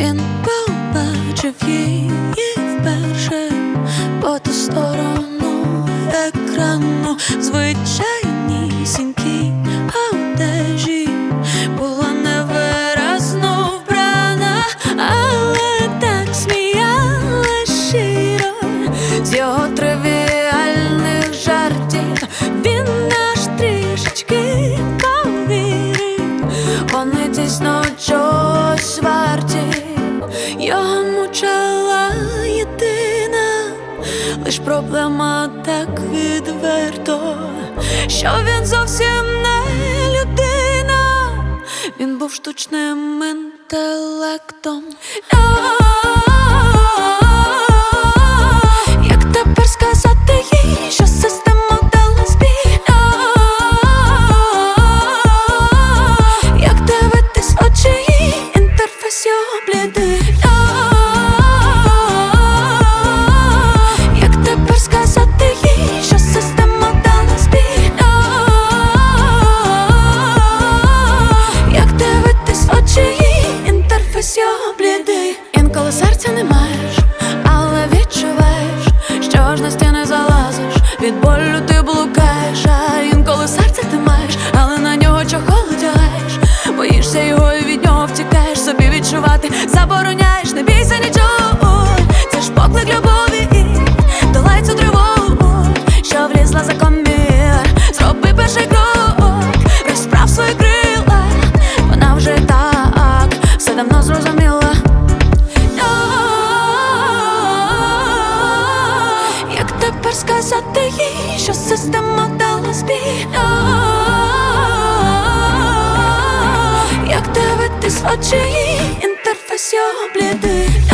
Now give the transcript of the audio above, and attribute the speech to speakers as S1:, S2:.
S1: Він побачив її вперше по ту сторону екрану. Звичайнісінькій Його мучила єдина, лиш проблема так відверто, що він зовсім не людина, він був штучним інтелектом. Інтерфейс його блідий Інколи серця не маєш, але відчуваєш, що ж на стіни залазиш, від болю ти блукаєш, а інколи серце ти маєш, але на нього чохол одягаєш. Боїшся його і від нього втікаєш, собі відчувати, забороняєш, що система дала збій? Як дивитись в очі інтерфейс його блідий